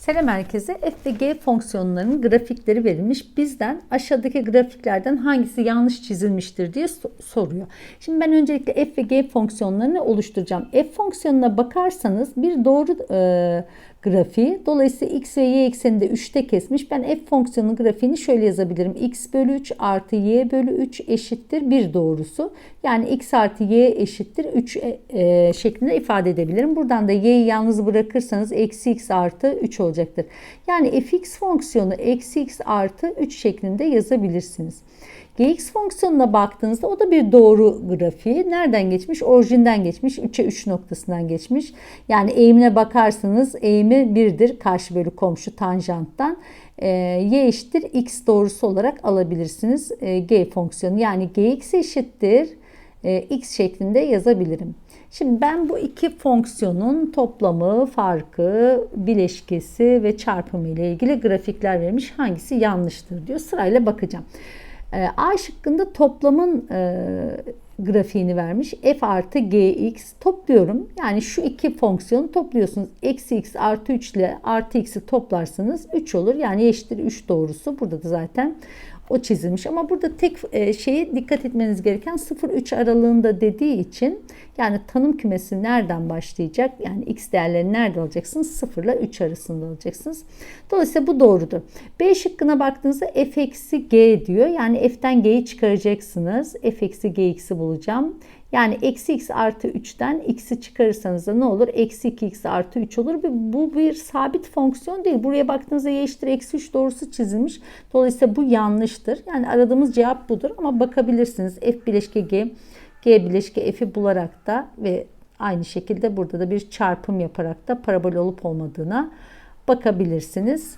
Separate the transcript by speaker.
Speaker 1: Selam herkese. F ve G fonksiyonlarının grafikleri verilmiş. Bizden aşağıdaki grafiklerden hangisi yanlış çizilmiştir diye so- soruyor. Şimdi ben öncelikle F ve G fonksiyonlarını oluşturacağım. F fonksiyonuna bakarsanız bir doğru e, grafiği. Dolayısıyla x ve y ekseninde 3'te kesmiş. Ben f fonksiyonunun grafiğini şöyle yazabilirim. x bölü 3 artı y bölü 3 eşittir 1 doğrusu. Yani x artı y eşittir 3 e, e, şeklinde ifade edebilirim. Buradan da y'yi yalnız bırakırsanız eksi x artı 3 olacaktır. Yani fx fonksiyonu eksi x artı 3 şeklinde yazabilirsiniz. Gx fonksiyonuna baktığınızda o da bir doğru grafiği. Nereden geçmiş? Orijinden geçmiş. 3'e 3 noktasından geçmiş. Yani eğimine bakarsanız eğimi 1'dir. Karşı bölü komşu tanjanttan. E, y eşittir x doğrusu olarak alabilirsiniz e, g fonksiyonu. Yani gx eşittir e, x şeklinde yazabilirim. Şimdi ben bu iki fonksiyonun toplamı, farkı, bileşkesi ve çarpımı ile ilgili grafikler vermiş. Hangisi yanlıştır diyor. Sırayla bakacağım. E, A şıkkında toplamın e, grafiğini vermiş. F artı gx topluyorum. Yani şu iki fonksiyonu topluyorsunuz. Eksi x artı 3 ile artı x'i toplarsanız 3 olur. Yani eşittir 3 doğrusu. Burada da zaten o çizilmiş. Ama burada tek e, şeyi dikkat etmeniz gereken 0-3 aralığında dediği için yani tanım kümesi nereden başlayacak? Yani x değerlerini nerede alacaksınız? 0 ile 3 arasında alacaksınız. Dolayısıyla bu doğrudur. B şıkkına baktığınızda f eksi g diyor. Yani f'ten g'yi çıkaracaksınız. f eksi gx'i bulacağım. Yani eksi x artı 3'ten x'i çıkarırsanız da ne olur? Eksi 2x artı 3 olur. Bu bir sabit fonksiyon değil. Buraya baktığınızda y eşittir eksi 3 doğrusu çizilmiş. Dolayısıyla bu yanlıştır. Yani aradığımız cevap budur. Ama bakabilirsiniz. F bileşke g, g bileşke f'i bularak da ve aynı şekilde burada da bir çarpım yaparak da parabol olup olmadığına bakabilirsiniz.